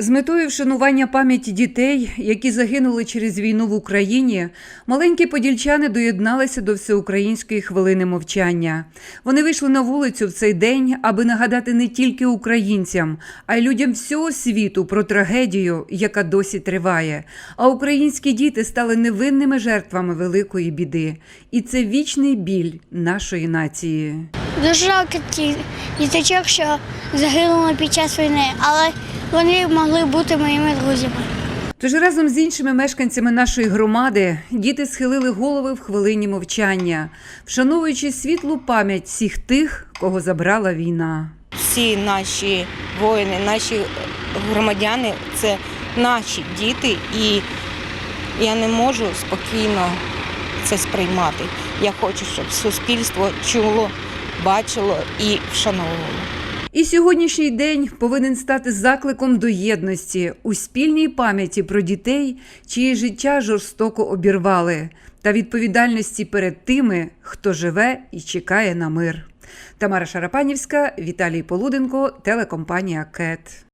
З метою вшанування пам'яті дітей, які загинули через війну в Україні, маленькі подільчани доєдналися до всеукраїнської хвилини мовчання. Вони вийшли на вулицю в цей день, аби нагадати не тільки українцям, а й людям всього світу про трагедію, яка досі триває. А українські діти стали невинними жертвами великої біди. І це вічний біль нашої нації. Дуже жалко діточок, що загинули під час війни, але вони могли бути моїми друзями. Тож разом з іншими мешканцями нашої громади діти схилили голови в хвилині мовчання, вшановуючи світлу пам'ять всіх тих, кого забрала війна. всі наші воїни, наші громадяни це наші діти, і я не можу спокійно це сприймати. Я хочу, щоб суспільство чуло, бачило і вшановувало. І сьогоднішній день повинен стати закликом до єдності у спільній пам'яті про дітей, чиї життя жорстоко обірвали, та відповідальності перед тими, хто живе і чекає на мир. Тамара Шарапанівська, Віталій Полуденко, телекомпанія КЕТ.